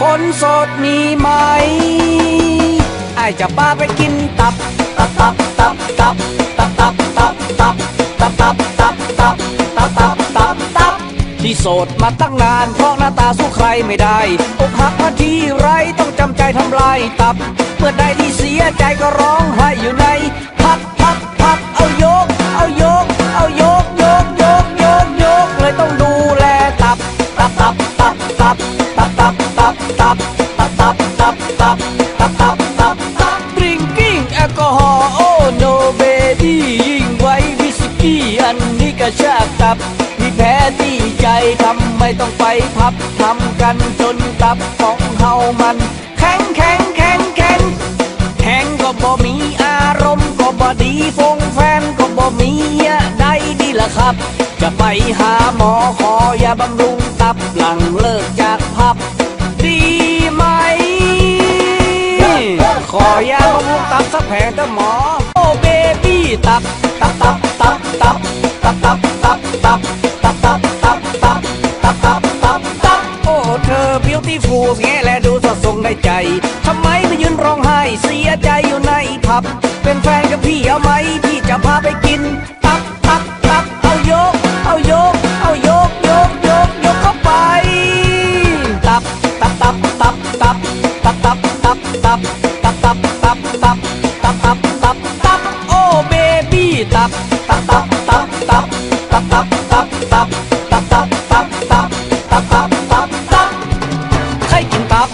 คนโสดมีไหมไอจะพาไปกินตับ ตับตับตับตับตับตับตับตับตับตับตับตับตับตับตับตับที่โสดมาตั้งนานเพราะหน้าตาสู้ใครไม่ได้อกหักมาทีไรต้องจำใจทำลายตับ เมื่อใดที่เสียใจก็ร้องไห้อยู่ใน ตับตับตับตับตับตับตับตับตับตับตับตับตับ Drinking แอลกอฮอล์ oh no baby ยิ่งไว้วิสกี้อันนี้กระชากตับมีแพ้ที่ใจทำไมต้องไปพับทำกันจนตับของเฮามัน แข็งแข็งแข็งแข็งแข็งก็บ่มีอารมณ์ก็บ่ดีฟงแฟนก็บ่มีอะได้ดีละครับ จะไปหาหมอขอยาบำรุง ตับหลังเลิกจากพับ ดีไหม ขอยาบำรุงตับสักแผงเถอะหมอ โอ้เบบี้ตับตับตับตับตับตับตับตับตับตับตับตับตับตับตับตับตับโอ้เธอ beautiful แง่และดูสดทรงได้ใจทำไมไปยืนร้องไห้เสียใจอยู่ในผับ เป็นแฟนกับพี่เอาไหมพี่จะพาไปกิน ตับตับตับตับตับตับตับตับตับตับตับตับโอ้เบบี้ตับตับตับตับตับตับตับตับตับตับตับตับตับตับตับตับใครกินตับ